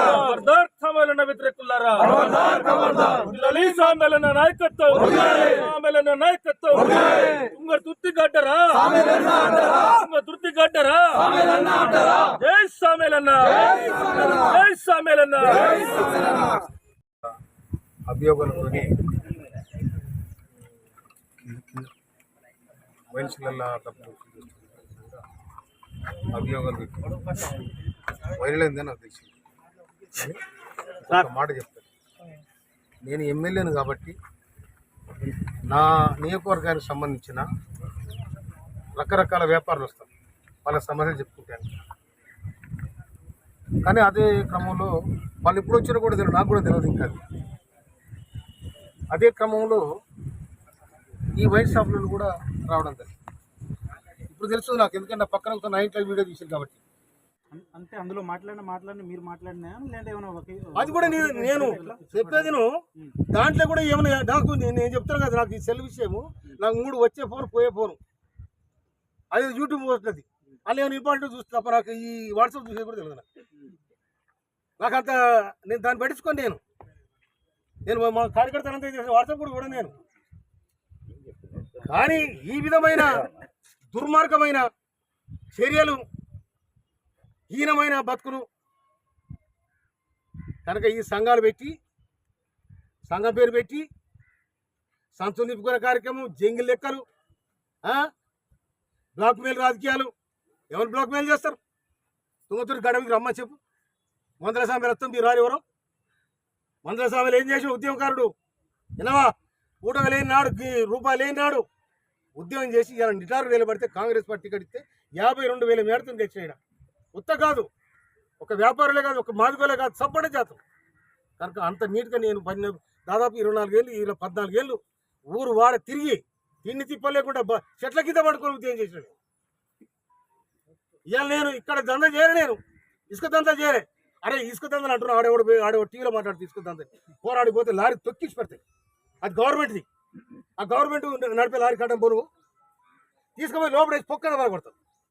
ఖబర్దార్ సమ్మేళన వ్యతిరేకులారా పిల్లలి సమ్మేళన నాయకత్వం సమ్మేళన నాయకత్వం ఉంగ తుత్తి గడ్డరా ఉంగ తుత్తి గడ్డరా జై సమ్మేళన జై సమ్మేళన అభియోగాలతోని మనుషులల్లా తప్పు అభియోగాలు పెట్టుకోవడం వైరల్ అయిందని నాకు తెలిసింది కానీ ఒక మాట చెప్తాను నేను ఎమ్మెల్యేను కాబట్టి నా నియోజకవర్గానికి సంబంధించిన రకరకాల వ్యాపారులు వస్తారు వాళ్ళ సమస్యలు చెప్పుకుంటాను. కానీ అదే క్రమంలో వాళ్ళు ఎప్పుడు వచ్చినా కూడా తెలియదు నాకు కూడా తెలియదు ఇంకా. అదే క్రమంలో ఈ వైన్ షాపులను కూడా రావడం జరిగింది. ఇప్పుడు తెలుస్తుంది నాకు ఎందుకంటే పక్కన ఒక నైన్ వీడియో తీసింది కాబట్టి. అంటే అందులో మాట్లాడిన మాట్లాడిన మీరు మాట్లాడినా లేదంటే ఏమైనా అది కూడా నేను నేను చెప్పేది దాంట్లో కూడా ఏమైనా నాకు నేను చెప్తాను కదా నాకు ఈ సెల్ విషయము నాకు మూడు వచ్చే ఫోన్ పోయే ఫోన్. అది యూట్యూబ్ వస్తుంది వాళ్ళు ఏమైనా ఇంపార్టెంట్ చూస్తే తప్ప నాకు ఈ వాట్సాప్ చూసేది కూడా తెలియదు నాకు. నాకు అంత నేను దాన్ని పట్టించుకొని నేను. నేను మా కార్యకర్తలంతా చేసిన వాట్సాప్ కూడా కూడా నేను. కానీ ఈ విధమైన దుర్మార్గమైన చర్యలు హీనమైన బతుకులు. కనుక ఈ సంఘాలు పెట్టి సంఘం పేరు పెట్టి సంచు నింపుకునే కార్యక్రమం జంగిల్ లెక్కలు బ్లాక్ మెయిల్ రాజకీయాలు ఎవరు బ్లాక్ మెయిల్ చేస్తారు? తుంగతూరు గడవికి రమ్మని చెప్పు. మందుల స్వామి రత్నం మీరు రారు ఎవరు మందుల స్వామిలు ఏం చేసిన ఉద్యమకారుడు? వినవా? ఊటగా లేని నాడు రూపాయలు లేని నాడు ఉద్యమం చేసి ఇలా నిటారు నిలబడితే కాంగ్రెస్ పార్టీ కడితే యాభై రెండు వేల మేడతం తెచ్చిన ఉత్త కాదు. ఒక వ్యాపారులే కాదు ఒక మాదిగోలే కాదు సబ్బడ జాతం. కనుక అంత నీట్గా నేను పని దాదాపు ఇరవై నాలుగేళ్ళు ఇలా పద్నాలుగేళ్ళు ఊరు వాడ తిరిగి తిండి తిప్పలేకుండా బ- చెట్ల కింద పడుకొని ఉద్యోగం చేసినాడు. ఇవాళ నేను ఇక్కడ దందా చేయలే నేను. ఇసుక దందా చేయలే. అరే ఇసుక దందని అంటున్నా ఆడేవాడు పోయి ఆడేవాడు టీవీలో మాట్లాడుతూ ఇసుక దంద. పోరాడిపోతే లారీ తొక్కించి పెడతాయి. అది గవర్నమెంట్ది. ఆ గవర్నమెంట్ నడిపే లారీ కట్టం పోను. తీసుకుపోయి లోపల పొక్కన కొడతాం